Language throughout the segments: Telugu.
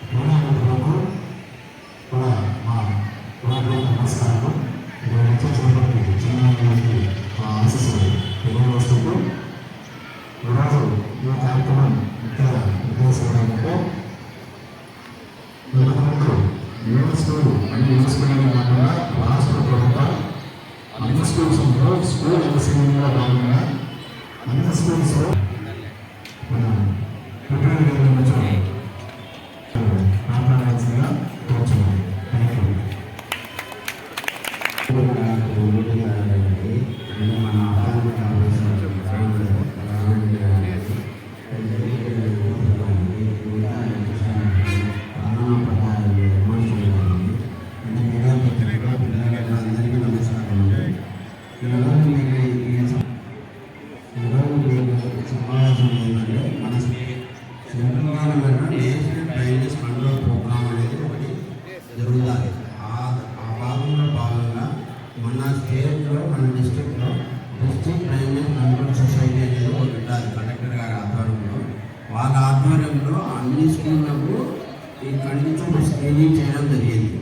ప్రధానమంత్రులకు కూడా మా హృదయపూర్వక నమస్కారాలు ఇక్కడ ఈరోజు ఈ కార్యక్రమం ముఖ్య ఉద్దేశం ఏంటంటే ఇంతకుముందు యూనిట్ స్కూల్ అన్ని యూనిట్ స్కూల్ కాకుండా రాష్ట్ర ప్రభుత్వం అన్ని స్కూల్స్ స్కూల్ ఎన్సీలో భాగంగా అన్ని స్కూల్స్లో సమావేశం ఏంటంటే మన Telangana national trainers control programme అనేది ఒకటి జరుగుతుంది ఆ భాగంలో భాగంగా మన స్టేట్లో మన డిస్ట్రిక్ట్లో డిస్ట్రిక్ట్ ట్రైనర్స్ కంట్రోల్ సొసైటీ అనేది ఒకటి ఉంటుంది కలెక్టర్ గారి ఆధ్వర్యంలో వాళ్ళ ఆధ్వర్యంలో అన్ని స్కూళ్ళకు ఈ కంటి చూపు స్క్రీనింగ్ చేయడం జరిగింది.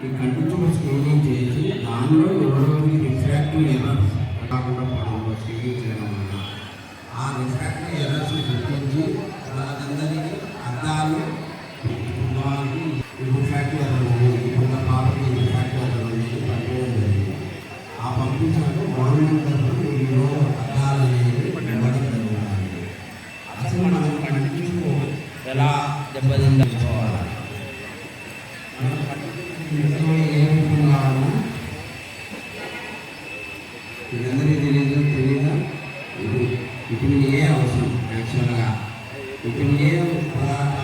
ఈ కంటి చూపు స్క్రీనింగ్ చేసి దానిలో ఎవరెవరికి రిఫ్రాక్టివ్ ఎర్రర్స్ కాకుండా పోవడంలో స్క్రీనింగ్ చేయడం వల్ల ఆ రిఫ్రాక్టివ్ ఎర్రర్స్ గుర్తించి వాళ్ళందరికీ అద్దాలు వాళ్ళకి రిఫ్రాక్టివ్ ఎర్రర్ ఉంది కొంత పాపకి రిఫ్రాక్టివ్ ఎర్రర్ ఉంది పంపించడం జరిగింది ఆ పంపించినప్పుడు గవర్నమెంట్ తరఫున ఈరోజు అద్దాలు అనేది ఇవ్వడం జరుగుతుంది అసలు మనం కంటిన్యూ ఎలా దెబ్బతిందాలి మనం కంటిన్యూ ఏ విధంగా ఇదందరికీ తెలియదు తెలియదా ఇది విటమిన్ ఏ అవసరం? యాక్చువల్గా విటమిన్ ఏ పదార్థాలు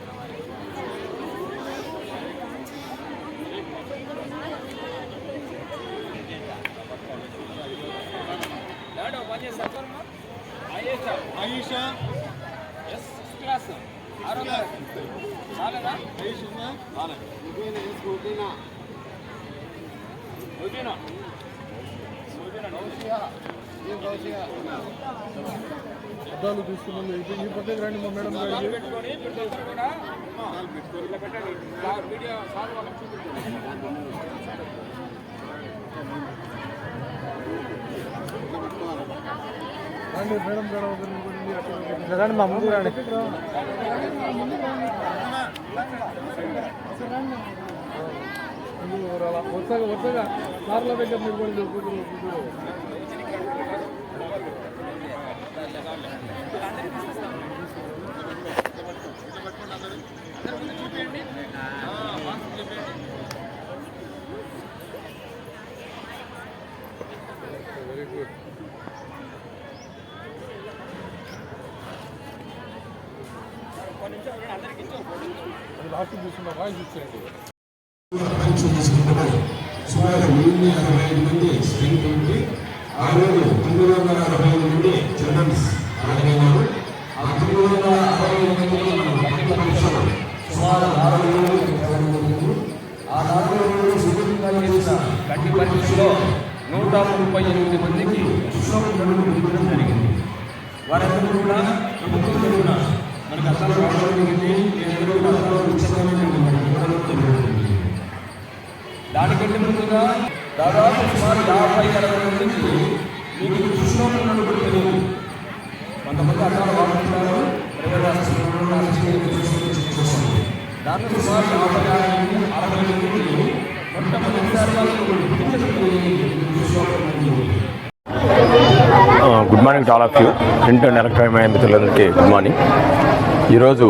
ఉందా అద్దాలు తీసుకున్నాను ఈ పక్కకి రండి మా మేడం గారు. రండి మా ముందు రండి ముందుకు రాలా. వరుసగా వరుసగా కార్ల దగ్గర నిలబడి అది తీసుకున్న వాయిస్ ఇచ్చేయండి. సుమారు వెయ్యి అరవై ఐదు మంది స్ట్రెంత్ ఉండి ఆ రోజు తొమ్మిది వందల అరవై ఐదు మంది చిల్డ్రన్స్ అడగైనారు ఆ తొమ్మిది వందల అరవై ఐదు మందికి మనం పరీక్షలు సుమారు ఆరు రోజులు జరిగింది. ఆ నాలుగు రోజులు సుదీర్ఘంగా చేసిన పరీక్షలో నూట ముప్పై ఎనిమిది మందికి ఉత్సవం జరిగింది. వారందరూ కూడా ప్రభుత్వం మనకు అసలు దానికంటే ముందుగా దాదాపు సుమారు యాభై అరవై మందికి మీకు దృష్టిలో ఉన్నటువంటి కొంతమంది అక్కడ వాడుతున్నారు ప్రైవేట్ హాస్పిటల్ దాంట్లో సుమారు యాభై అరవై మందికి మొట్టమొదటిసారిగా good morning to all of you. Print electronic మిత్రులందరికీ గుడ్ మార్నింగ్. ఈరోజు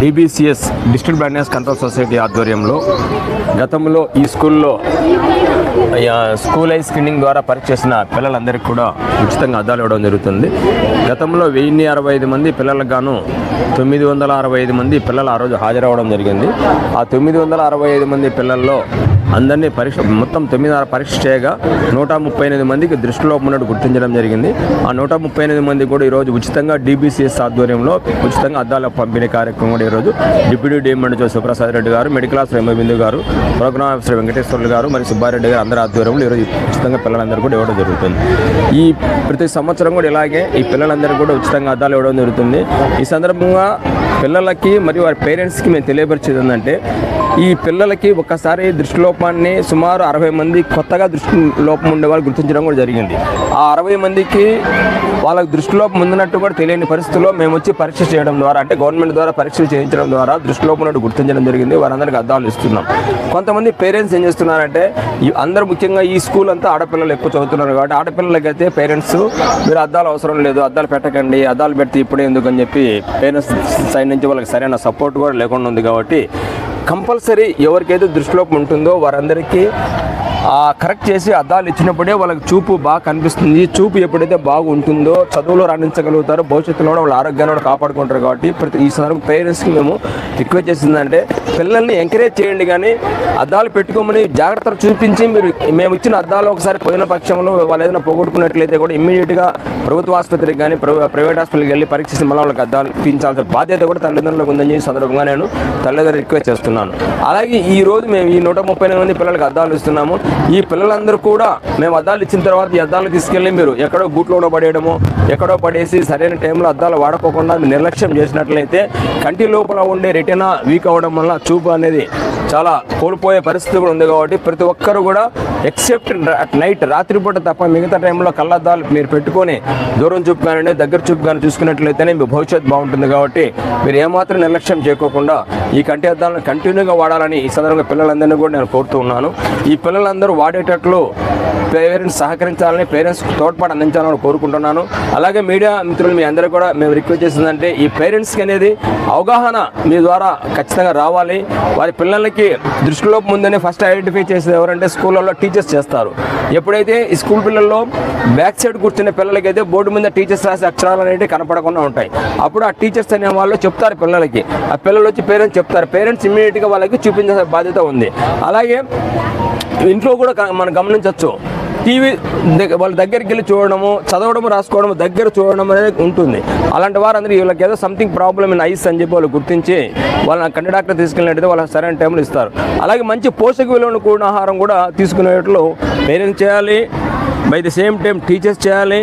DBCS district blindness control society ఆధ్వర్యంలో గతంలో ఈ స్కూల్లో స్కూల్ ఐ స్క్రీనింగ్ ద్వారా పరీక్ష చేసిన పిల్లలందరికీ కూడా ఉచితంగా అద్దాలు ఇవ్వడం జరుగుతుంది. గతంలో వెయ్యి అరవై ఐదు మంది పిల్లలకు గాను తొమ్మిది వందల అరవై ఐదు మంది పిల్లలు ఆ రోజు హాజరవ్వడం జరిగింది. ఆ తొమ్మిది వందల అరవై ఐదు మంది పిల్లల్లో అందరినీ పరీక్ష మొత్తం తొమ్మిదిన్నర పరీక్ష చేయగా నూట ముప్పై ఎనిమిది మందికి దృష్టిలో ఉన్నట్టు గుర్తించడం జరిగింది. ఆ నూట ముప్పై ఎనిమిది మంది కూడా ఈరోజు ఉచితంగా డీబీసీఎస్ ఆధ్వర్యంలో ఉచితంగా అద్దాల పంపిణీ కార్యక్రమం కూడా ఈరోజు డిప్యూటీ డిఎంఎండ్ సుప్రసాద్ రెడ్డి గారు మెడికల్ ఆఫీసర్ ఎంబిందు గారు ప్రోగ్రామ్ ఆఫీసర్ వెంకటేశ్వర్లు గారు మరియు సుబ్బారెడ్డి గారు అందరి ఆధ్వర్యంలో ఈరోజు ఉచితంగా పిల్లలందరూ కూడా ఇవ్వడం జరుగుతుంది. ఈ ప్రతి సంవత్సరం కూడా ఇలాగే ఈ పిల్లలందరూ కూడా ఉచితంగా అద్దాలు ఇవ్వడం జరుగుతుంది. ఈ సందర్భంగా పిల్లలకి మరియు వారి పేరెంట్స్కి మేము తెలియపరిచేది ఏంటంటే ఈ పిల్లలకి ఒక్కసారి దృష్టిలోపాన్ని సుమారు అరవై మంది కొత్తగా దృష్టి లోపం ఉండే వాళ్ళు గుర్తించడం కూడా జరిగింది. ఆ అరవై మందికి వాళ్ళకి దృష్టిలోపం ఉందినట్టు కూడా తెలియని పరిస్థితుల్లో మేము వచ్చి పరీక్ష చేయడం ద్వారా అంటే గవర్నమెంట్ ద్వారా పరీక్షలు చేయించడం ద్వారా దృష్టిలోపం ఉన్నట్టు గుర్తించడం జరిగింది. వారందరికీ అద్దాలు ఇస్తున్నాం. కొంతమంది పేరెంట్స్ ఏం చేస్తున్నారంటే అందరూ ముఖ్యంగా ఈ స్కూల్ అంతా ఆడపిల్లలు ఎక్కువ చదువుతున్నారు కాబట్టి ఆడపిల్లలకి అయితే పేరెంట్స్ మీరు అద్దాలు అవసరం లేదు అద్దాలు పెట్టకండి అద్దాలు పెడితే ఇప్పుడే ఎందుకు అని చెప్పి పేరెంట్స్ సైడ్ నుంచి వాళ్ళకి సరైన సపోర్ట్ కూడా లేకుండా ఉంది కాబట్టి కంపల్సరీ ఎవరికైతే దృష్టిలోపం ఉంటుందో వారందరికీ కరెక్ట్ చేసి అద్దాలు ఇచ్చినప్పుడే వాళ్ళకి చూపు బాగా కనిపిస్తుంది. చూపు ఎప్పుడైతే బాగుంటుందో చదువులో రాణించగలుగుతారో భవిష్యత్తులో కూడా వాళ్ళ ఆరోగ్యాన్ని కూడా కాపాడుకుంటారు కాబట్టి ప్రతి ఈ సందర్భం పేరెంట్స్కి మేము రిక్వెస్ట్ చేసిందంటే పిల్లల్ని ఎంకరేజ్ చేయండి కానీ అద్దాలు పెట్టుకోమని జాగ్రత్తలు చూపించి మీరు మేము ఇచ్చిన అద్దాలు ఒకసారి పోయిన పక్షంలో వాళ్ళు ఏదైనా పోగొట్టుకున్నట్లయితే కూడా ఇమ్మీడియట్గా ప్రభుత్వ ఆసుపత్రికి కానీ ప్రైవేట్ హాస్పిటల్కి వెళ్ళి పరీక్ష మళ్ళీ వాళ్ళకి అద్దాలు ఇప్పించాల్సిన బాధ్యత కూడా తల్లిదండ్రులకు ఉందని చెప్పి సందర్భంగా నేను తల్లిదండ్రులు రిక్వెస్ట్ చేస్తున్నాను. అలాగే ఈ రోజు మేము ఈ నూట ముప్పై మంది పిల్లలకు అద్దాలు ఇస్తున్నాము. ఈ పిల్లలందరూ కూడా మేము అద్దాలు ఇచ్చిన తర్వాత ఈ అద్దాలు తీసుకెళ్ళి మీరు ఎక్కడో గూట్లోనో పడేయడము ఎక్కడో పడేసి సరైన టైంలో అద్దాలు వాడకోకుండా నిర్లక్ష్యం చేసినట్లయితే కంటి లోపల ఉండే రెటినా వీక్ అవ్వడం వల్ల చూపు అనేది చాలా కోల్పోయే పరిస్థితి కూడా ఉంది కాబట్టి ప్రతి ఒక్కరు కూడా ఎక్సెప్ట్ నైట్ రాత్రిపూట తప్ప మిగతా టైంలో కళ్ళద్దాలు మీరు పెట్టుకొని దూరం చూపు కానీ దగ్గర చూపు కానీ చూసుకున్నట్లయితేనే మీ భవిష్యత్తు బాగుంటుంది కాబట్టి మీరు ఏమాత్రం నిర్లక్ష్యం చేయకోకుండా ఈ కంటి అద్దాలను కంటిన్యూగా వాడాలని ఈ సందర్భంగా పిల్లలందరినీ కూడా నేను కోరుతూ ఉన్నాను. ఈ పిల్లలందరూ వాడేటట్లు పేరెంట్స్ సహకరించాలని పేరెంట్స్ తోడ్పాటు అందించాలని కోరుకుంటున్నాను. అలాగే మీడియా మిత్రులు మీ అందరూ కూడా మేము రిక్వెస్ట్ చేసిందంటే ఈ పేరెంట్స్కి అనేది అవగాహన మీ ద్వారా ఖచ్చితంగా రావాలి. వారి పిల్లలకి దృష్టిలోపు ముందని ఫస్ట్ ఐడెంటిఫై చేసేది ఎవరంటే స్కూళ్ళల్లో టీచర్స్ చేస్తారు. ఎప్పుడైతే ఈ స్కూల్ పిల్లల్లో బ్యాక్ సైడ్ కూర్చునే పిల్లలకైతే బోర్డు మీద టీచర్స్ రాసే అక్షరాలు అనేవి కనపడకుండా ఉంటాయి. అప్పుడు ఆ టీచర్స్ అనే వాళ్ళు చెప్తారు పిల్లలకి. ఆ పిల్లలు వచ్చి పేరెంట్స్ చెప్తారు. పేరెంట్స్ ఇమ్మీడియట్గా వాళ్ళకి చూపించే బాధ్యత ఉంది. అలాగే ఇంట్లో కూడా మనం గమనించవచ్చు టీవీ వాళ్ళ దగ్గరికి వెళ్ళి చూడడము చదవడము రాసుకోవడము దగ్గర చూడడం అనేది ఉంటుంది. అలాంటి వారందరూ వీళ్ళకి ఏదో సంథింగ్ ప్రాబ్లమ్ ఇన్ ఐస్ అని చెప్పి వాళ్ళు గుర్తించి వాళ్ళని కంటి డాక్టర్ తీసుకెళ్ళినట్టయితే వాళ్ళకి సరైన టైంలో ఇస్తారు. అలాగే మంచి పోషక విలువను కూడిన ఆహారం కూడా తీసుకునేట్లు పేరెంట్స్ చేయాలి. By the same time teachers చేయాలి.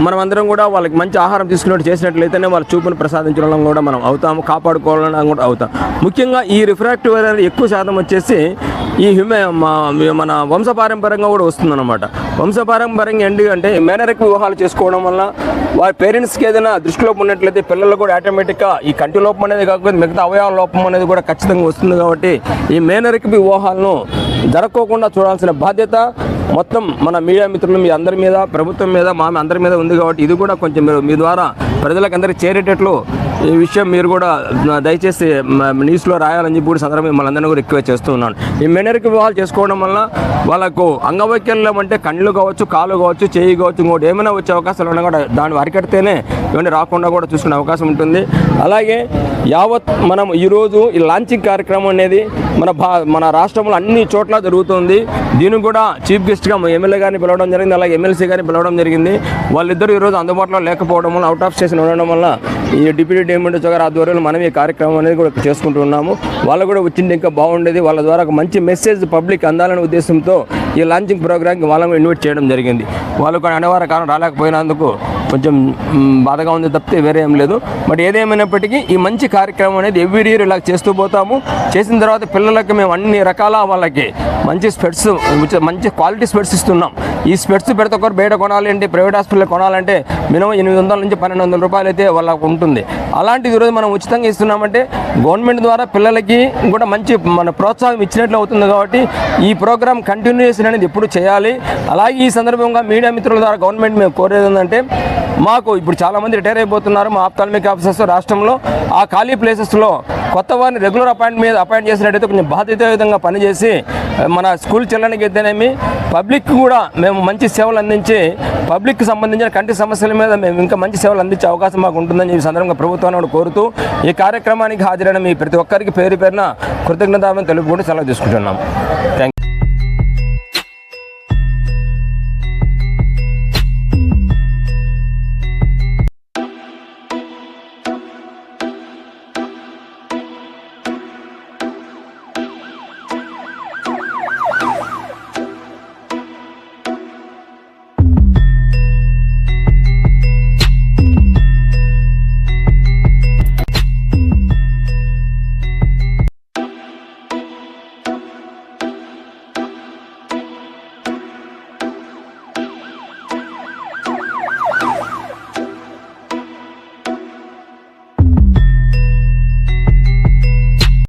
మనం అందరం కూడా వాళ్ళకి మంచి ఆహారం తీసుకున్నట్టు చేసినట్లయితేనే వాళ్ళ చూపును ప్రసాదించడం కూడా మనం అవుతాము కాపాడుకోవాలని కూడా అవుతాం. ముఖ్యంగా ఈ రిఫ్రాక్టివ్ అనేది ఎక్కువ శాతం వచ్చేసి ఈ హ్యూమే మా- మన వంశపారంపర్యంగా కూడా వస్తుందన్నమాట. వంశపారంపర్యంగా ఏంటి అంటే మేనరిక వివాహాలు చేసుకోవడం వల్ల వారి పేరెంట్స్కి ఏదైనా దృష్టిలోపం ఉన్నట్లయితే పిల్లలు కూడా ఆటోమేటిక్గా ఈ కంటి లోపం అనేది కాకపోతే మిగతా అవయవ లోపం అనేది కూడా ఖచ్చితంగా వస్తుంది కాబట్టి ఈ మేనరిక వివాహాలను జరగకోకుండా చూడాల్సిన బాధ్యత మొత్తం మన మీడియా మిత్రులు మీ అందరి మీద ప్రభుత్వం మీద మా అందరి మీద ఉంది కాబట్టి ఇది కూడా కొంచెం మీరు మీ ద్వారా ప్రజలకు అందరికీ చేరేటట్లు ఈ విషయం మీరు కూడా దయచేసి న్యూస్లో రాయాలని చెప్పి కూడా సందర్భం మిమ్మల్ని అందరినీ కూడా రిక్వెస్ట్ చేస్తూ ఉన్నాను. ఈ మేనరిక వివాహాలు చేసుకోవడం వల్ల వాళ్ళకు అంగవైకల్యం అంటే కళ్ళు కావచ్చు కాలు కావచ్చు చేయి కావచ్చు ఇంకోటి ఏమైనా వచ్చే అవకాశాలు ఉన్నా కూడా దాన్ని అరికడితేనే ఇవన్నీ రాకుండా కూడా చూసుకునే అవకాశం ఉంటుంది. అలాగే యావత్ మనం ఈరోజు ఈ లాంచింగ్ కార్యక్రమం అనేది మన భా మన రాష్ట్రంలో అన్ని చోట్ల జరుగుతుంది. దీన్ని కూడా చీఫ్ గెస్ట్గా ఎమ్మెల్యే గారిని పిలవడం జరిగింది. అలాగే ఎమ్మెల్సీ గారిని పిలవడం జరిగింది. వాళ్ళిద్దరూ ఈరోజు అందుబాటులో లేకపోవడం వల్ల అవుట్ ఆఫ్ స్టేషన్ ఉండడం వల్ల ఈ డిప్యూటీ డైమండ్ గారి ఆధ్వర్యంలో మనం ఈ కార్యక్రమం అనేది కూడా చేసుకుంటూ ఉన్నాము. వాళ్ళు కూడా వచ్చింది ఇంకా బాగుండేది. వాళ్ళ ద్వారా ఒక మంచి మెసేజ్ పబ్లిక్ అందాలనే ఉద్దేశంతో ఈ లాంచింగ్ ప్రోగ్రామ్కి వాళ్ళని ఇన్వైట్ చేయడం జరిగింది. వాళ్ళు కొన్ని అనివార్య కారణం రాలేకపోయినందుకు కొంచెం బాధగా ఉంది తప్పితే వేరే ఏం లేదు. బట్ ఏదేమైనప్పటికీ ఈ మంచి కార్యక్రమం అనేది ఎవ్రీ ఇయర్ ఇలా చేస్తూ పోతాము. చేసిన తర్వాత పిల్లలకి మేము అన్ని రకాల వాళ్ళకి మంచి స్పెట్స్ మంచి క్వాలిటీ స్పెట్స్ ఇస్తున్నాం. ఈ స్పెట్స్ పెడితే ఒక్కరు బయట కొనాలంటే ప్రైవేట్ హాస్పిటల్ కొనాలంటే మినిమం ఎనిమిది వందల నుంచి పన్నెండు వందల రూపాయలు అయితే వాళ్ళకు ఉంటుంది. అలాంటిది ఈరోజు మనం ఉచితంగా ఇస్తున్నామంటే గవర్నమెంట్ ద్వారా పిల్లలకి కూడా మంచి మన ప్రోత్సాహం ఇచ్చినట్లు అవుతుంది కాబట్టి ఈ ప్రోగ్రామ్ కంటిన్యూషన్ అనేది ఎప్పుడు చేయాలి. అలాగే ఈ సందర్భంగా మీడియా మిత్రుల ద్వారా గవర్నమెంట్ మేము కోరేది ఏంటంటే మాకు ఇప్పుడు చాలామంది రిటైర్ అయిపోతున్నారు మా ఆప్తాల్మిక్ ఆఫీసర్స్ రాష్ట్రంలో ఆ ఖాళీ ప్లేసెస్లో కొత్త వారిని రెగ్యులర్ అపాయింట్ మీద అపాయింట్ చేసినట్టయితే కొంచెం బాధ్యతాయుతంగా పనిచేసి మన స్కూల్ చిల్డ్రన్కి అయితేనేమి పబ్లిక్ కూడా మేము మంచి సేవలు అందించి పబ్లిక్కి సంబంధించిన కంటి సమస్యల మీద మేము ఇంకా మంచి సేవలు అందించే అవకాశం మాకు ఉంటుందని ఈ సందర్భంగా ప్రభుత్వాన్ని కూడా కోరుతూ ఈ కార్యక్రమానికి హాజరైన మీ ప్రతి ఒక్కరికి పేరు పేరున కృతజ్ఞత తెలుపుకుంటూ సెలవు తీసుకుంటున్నాం థ్యాంక్